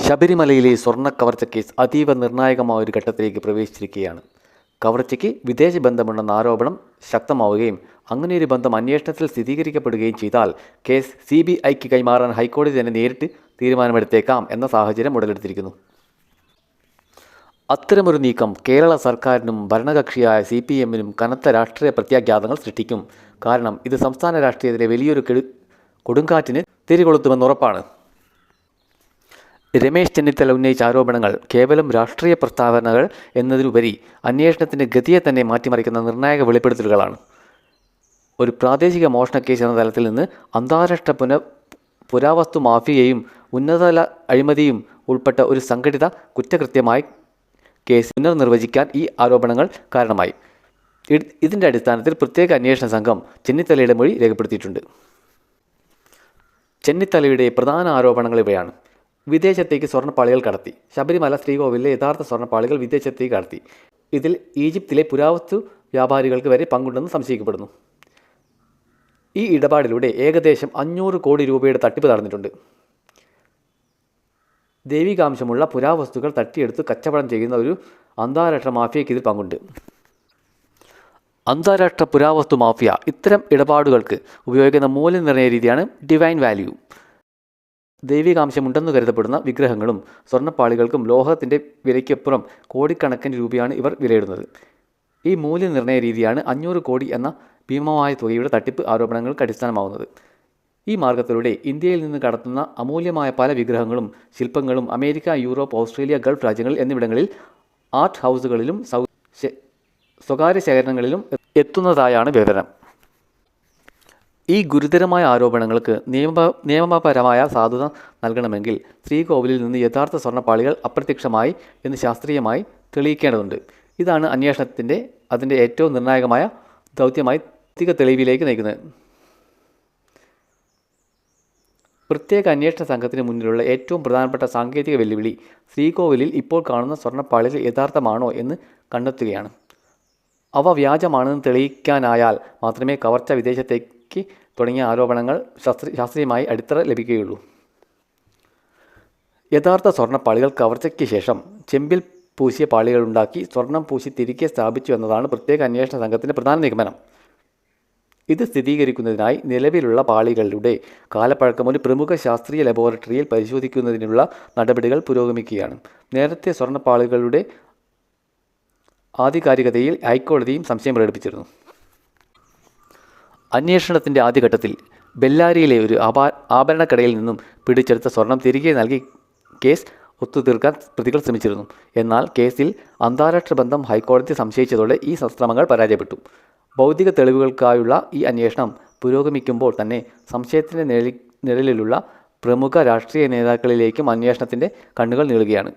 ശബരിമലയിലെ സ്വർണ കവർച്ച കേസ് അതീവ നിർണായകമായ ഒരു ഘട്ടത്തിലേക്ക് പ്രവേശിച്ചിരിക്കുകയാണ്. കവർച്ചയ്ക്ക് വിദേശ ബന്ധമുണ്ടെന്ന ആരോപണം ശക്തമാവുകയും അങ്ങനെയൊരു ബന്ധം അന്വേഷണത്തിൽ സ്ഥിരീകരിക്കപ്പെടുകയും ചെയ്താൽ കേസ് സി ബി ഐക്ക് കൈമാറാൻ ഹൈക്കോടതി തന്നെ നേരിട്ട് തീരുമാനമെടുത്തേക്കാം എന്ന സാഹചര്യം ഉടലെടുത്തിരിക്കുന്നു. അത്തരമൊരു നീക്കം കേരള സർക്കാരിനും ഭരണകക്ഷിയായ സി പി എമ്മിനും കനത്ത രാഷ്ട്രീയ പ്രത്യാഘാതങ്ങൾ സൃഷ്ടിക്കും. കാരണം ഇത് സംസ്ഥാന രാഷ്ട്രീയത്തിലെ വലിയൊരു കെടു കൊടുങ്കാറ്റിന് തിരികൊളുത്തുമെന്ന് ഉറപ്പാണ്. രമേശ് ചെന്നിത്തല ഉന്നയിച്ച ആരോപണങ്ങൾ കേവലം രാഷ്ട്രീയ പ്രസ്താവനകൾ എന്നതിലുപരി അന്വേഷണത്തിന്റെ ഗതിയെ തന്നെ മാറ്റിമറിക്കുന്ന നിർണായക വെളിപ്പെടുത്തലുകളാണ്. ഒരു പ്രാദേശിക മോഷണ കേസ് എന്ന തലത്തിൽ നിന്ന് അന്താരാഷ്ട്ര പുന പുരാവസ്തു മാഫിയയും ഉന്നതതല അഴിമതിയും ഉൾപ്പെട്ട ഒരു സംഘടിത കുറ്റകൃത്യമായി കേസ് പുനർനിർവചിക്കാൻ ഈ ആരോപണങ്ങൾ കാരണമായി. ഇതിന്റെ അടിസ്ഥാനത്തിൽ പ്രത്യേക അന്വേഷണ സംഘം ചെന്നിത്തലയുടെ മൊഴി രേഖപ്പെടുത്തിയിട്ടുണ്ട്. ചെന്നിത്തലയുടെ പ്രധാന ആരോപണങ്ങൾ ഇവയാണ്. വിദേശത്തേക്ക് സ്വർണപ്പാളികൾ കടത്തി. ശബരിമല ശ്രീകോവിലെ യഥാർത്ഥ സ്വർണപ്പാളികൾ വിദേശത്തേക്ക് കടത്തി. ഇതിൽ ഈജിപ്തിലെ പുരാവസ്തു വ്യാപാരികൾക്ക് വരെ പങ്കുണ്ടെന്ന് സംശയിക്കപ്പെടുന്നു. ഈ ഇടപാടിലൂടെ ഏകദേശം അഞ്ഞൂറ് കോടി രൂപയുടെ തട്ടിപ്പ് നടന്നിട്ടുണ്ട്. ദൈവികാംശമുള്ള പുരാവസ്തുക്കൾ തട്ടിയെടുത്ത് കച്ചവടം ചെയ്യുന്ന ഒരു അന്താരാഷ്ട്ര മാഫിയയ്ക്ക് ഇതിൽ പങ്കുണ്ട്. അന്താരാഷ്ട്ര പുരാവസ്തു മാഫിയ ഇത്തരം ഇടപാടുകൾക്ക് ഉപയോഗിക്കുന്ന മൂല്യനിർണയ രീതിയാണ് ഡിവൈൻ വാല്യൂ. ദൈവികാംശമുണ്ടെന്ന് കരുതപ്പെടുന്ന വിഗ്രഹങ്ങളും സ്വർണപ്പാളികൾക്കും ലോഹത്തിന്റെ വിലയ്ക്കപ്പുറം കോടിക്കണക്കിന് രൂപയാണ് ഇവർ വിലയിടുന്നത്. ഈ മൂല്യനിർണയ രീതിയാണ് അഞ്ഞൂറ് കോടി എന്ന ഭീമമായ തുകയുടെ തട്ടിപ്പ് ആരോപണങ്ങൾക്ക് അടിസ്ഥാനമാവുന്നത്. ഈ മാർഗത്തിലൂടെ ഇന്ത്യയിൽ നിന്ന് കടത്തുന്ന അമൂല്യമായ പല വിഗ്രഹങ്ങളും ശില്പങ്ങളും അമേരിക്ക യൂറോപ്പ് ഓസ്ട്രേലിയ ഗൾഫ് രാജ്യങ്ങൾ എന്നിവിടങ്ങളിൽ ആർട്ട് ഹൗസുകളിലും സ്വകാര്യ ശേഖരണങ്ങളിലും എത്തുന്നതായാണ് വിവരം. ഈ ഗുരുതരമായ ആരോപണങ്ങൾക്ക് നിയമ നിയമപരമായ സാധുത നൽകണമെങ്കിൽ ശ്രീകോവിലിൽ നിന്ന് യഥാർത്ഥ സ്വർണപ്പാളികൾ അപ്രത്യക്ഷമായി എന്ന് ശാസ്ത്രീയമായി തെളിയിക്കേണ്ടതുണ്ട്. ഇതാണ് അന്വേഷണത്തിന്റെ അതിന്റെ ഏറ്റവും നിർണായകമായ ദൗത്യമായി തിക തെളിവിലേക്ക് നയിക്കുന്നത്. പ്രത്യേക അന്വേഷണ സംഘത്തിന് മുന്നിലുള്ള ഏറ്റവും പ്രധാനപ്പെട്ട സാങ്കേതിക വെല്ലുവിളി ശ്രീകോവിലിൽ ഇപ്പോൾ കാണുന്ന സ്വർണപ്പാളികൾ യഥാർത്ഥമാണോ എന്ന് കണ്ടെത്തുകയാണ്. അവ വ്യാജമാണെന്ന് തെളിയിക്കാനായാൽ മാത്രമേ കവർച്ച വിദേശത്തേക്ക് തുടങ്ങിയ ആരോപണങ്ങൾ ശാസ്ത്ര ശാസ്ത്രീയമായി അടിത്തറ ലഭിക്കുകയുള്ളൂ. യഥാർത്ഥ സ്വർണപ്പാളികൾ കവർച്ചയ്ക്ക് ശേഷം ചെമ്പിൽ പൂശിയ പാളികൾ ഉണ്ടാക്കി സ്വർണം പൂശി തിരികെ സ്ഥാപിച്ചു എന്നതാണ് പ്രത്യേക അന്വേഷണ സംഘത്തിന്റെ പ്രധാന നിഗമനം. ഇത് സ്ഥിരീകരിക്കുന്നതിനായി നിലവിലുള്ള പാളികളുടെ കാലപ്പഴക്കം ഒരു പ്രമുഖ ശാസ്ത്രീയ ലബോറട്ടറിയിൽ പരിശോധിക്കുന്നതിനുള്ള നടപടികൾ പുരോഗമിക്കുകയാണ്. നേരത്തെ സ്വർണപ്പാളികളുടെ ആധികാരികതയിൽ ഹൈക്കോടതിയും സംശയം പ്രകടിപ്പിച്ചിരുന്നു. അന്വേഷണത്തിന്റെ ആദ്യഘട്ടത്തിൽ ബെല്ലാരിയിലെ ഒരു ആഭാ ആഭരണക്കടയിൽ നിന്നും പിടിച്ചെടുത്ത സ്വർണം തിരികെ നൽകി കേസ് ഒത്തുതീർക്കാൻ പ്രതികൾ ശ്രമിച്ചിരുന്നു. എന്നാൽ കേസിൽ അന്താരാഷ്ട്ര ബന്ധം ഹൈക്കോടതി സംശയിച്ചതോടെ ഈ ശ്രമങ്ങൾ പരാജയപ്പെട്ടു. ഭൗതിക തെളിവുകൾക്കായുള്ള ഈ അന്വേഷണം പുരോഗമിക്കുമ്പോൾ തന്നെ സംശയത്തിന്റെ നിഴലി നിഴലിലുള്ള പ്രമുഖ രാഷ്ട്രീയ നേതാക്കളിലേക്കും അന്വേഷണത്തിന്റെ കണ്ണുകൾ നീളുകയാണ്.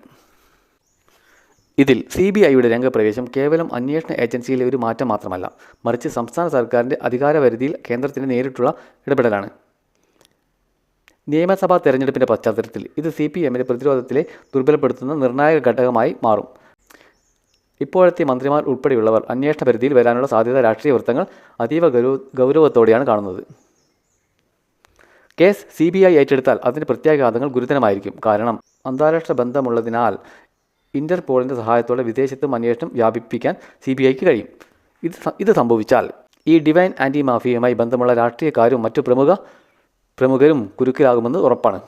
ഇതിൽ സി ബി ഐയുടെ രംഗപ്രവേശം കേവലം അന്വേഷണ ഏജൻസിയിലെ ഒരു മാറ്റം മാത്രമല്ല മറിച്ച് സംസ്ഥാന സർക്കാരിന്റെ അധികാരപരിധിയിൽ കേന്ദ്രത്തിന് നേരിട്ടുള്ള ഇടപെടലാണ്. നിയമസഭാ തെരഞ്ഞെടുപ്പിന്റെ പശ്ചാത്തലത്തിൽ ഇത് സി പി എമ്മിന്റെ പ്രതിരോധത്തിലെ ദുർബലപ്പെടുത്തുന്ന നിർണായക ഘടകമായി മാറും. ഇപ്പോഴത്തെ മന്ത്രിമാർ ഉൾപ്പെടെയുള്ളവർ അന്വേഷണ പരിധിയിൽ വരാനുള്ള സാധ്യത രാഷ്ട്രീയ വൃത്തങ്ങൾ അതീവ ഗൗരവ ഗൗരവത്തോടെയാണ് കാണുന്നത്. കേസ് സി ബി ഐ ഏറ്റെടുത്താൽ അതിന്റെ പ്രത്യാഘാതങ്ങൾ ഗുരുതരമായിരിക്കും. കാരണം അന്താരാഷ്ട്ര ബന്ധമുള്ളതിനാൽ ഇന്റർപോളിന്റെ സഹായത്തോടെ വിദേശത്തും അന്വേഷണം വ്യാപിപ്പിക്കാൻ സി ബി ഐക്ക് കഴിയും. ഇത് ഇത് സംഭവിച്ചാൽ ഈ ഡിവൈൻ ആന്റി മാഫിയയുമായി ബന്ധമുള്ള രാഷ്ട്രീയക്കാരും മറ്റു പ്രമുഖ പ്രമുഖരും കുരുക്കിലാകുമെന്ന് ഉറപ്പാണ്.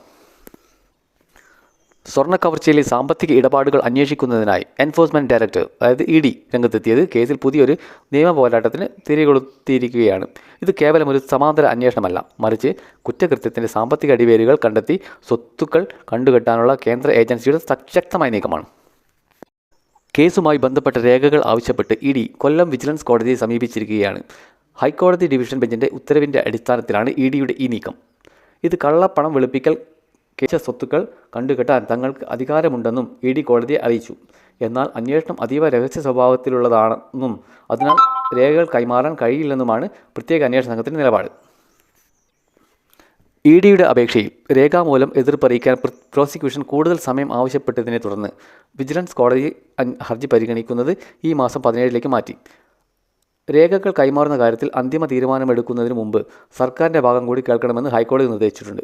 സ്വർണ കവർച്ചയിലെ സാമ്പത്തിക ഇടപാടുകൾ അന്വേഷിക്കുന്നതിനായി എൻഫോഴ്സ്മെന്റ് ഡയറക്ടർ അതായത് ഇ ഡി രംഗത്തെത്തിയത് കേസിൽ പുതിയൊരു നിയമ പോരാട്ടത്തിന് തിരികൊളുത്തിയിരിക്കുകയാണ്. ഇത് കേവലം ഒരു സമാന്തര അന്വേഷണമല്ല മറിച്ച് കുറ്റകൃത്യത്തിന്റെ സാമ്പത്തിക അടിവേരുകൾ കണ്ടെത്തി സ്വത്തുക്കൾ കണ്ടുകെട്ടാനുള്ള കേന്ദ്ര ഏജൻസിയുടെ ശക്തമായ നീക്കമാണ്. കേസുമായി ബന്ധപ്പെട്ട രേഖകൾ ആവശ്യപ്പെട്ട് ഇ ഡി കൊല്ലം വിജിലൻസ് കോടതിയെ സമീപിച്ചിരിക്കുകയാണ്. ഹൈക്കോടതി ഡിവിഷൻ ബെഞ്ചിന്റെ ഉത്തരവിന്റെ അടിസ്ഥാനത്തിലാണ് ഇ ഡിയുടെ ഈ നീക്കം. ഇത് കള്ളപ്പണം വെളുപ്പിക്കൽ കേസ സ്വത്തുക്കൾ കണ്ടുകെട്ടാൻ തങ്ങൾക്ക് അധികാരമുണ്ടെന്നും ഇ ഡി കോടതിയെ അറിയിച്ചു. എന്നാൽ അന്വേഷണം അതീവ രഹസ്യ സ്വഭാവത്തിലുള്ളതാണെന്നും അതിനാൽ രേഖകൾ കൈമാറാൻ കഴിയില്ലെന്നുമാണ് പ്രത്യേക അന്വേഷണ സംഘത്തിന്റെ നിലപാട്. ഇ ഡിയുടെ അപേക്ഷയിൽ രേഖാമൂലം എതിർപ്പറിയിക്കാൻ പ്ര- പ്രോസിക്യൂഷൻ കൂടുതൽ സമയം ആവശ്യപ്പെട്ടതിനെ തുടർന്ന് വിജിലൻസ് കോടതി ഹർജി പരിഗണിക്കുന്നത് ഈ മാസം പതിനേഴിലേക്ക് മാറ്റി. രേഖകൾ കൈമാറുന്ന കാര്യത്തിൽ അന്തിമ തീരുമാനമെടുക്കുന്നതിന് മുമ്പ് സർക്കാരിന്റെ ഭാഗം കൂടി കേൾക്കണമെന്ന് ഹൈക്കോടതി നിർദ്ദേശിച്ചിട്ടുണ്ട്.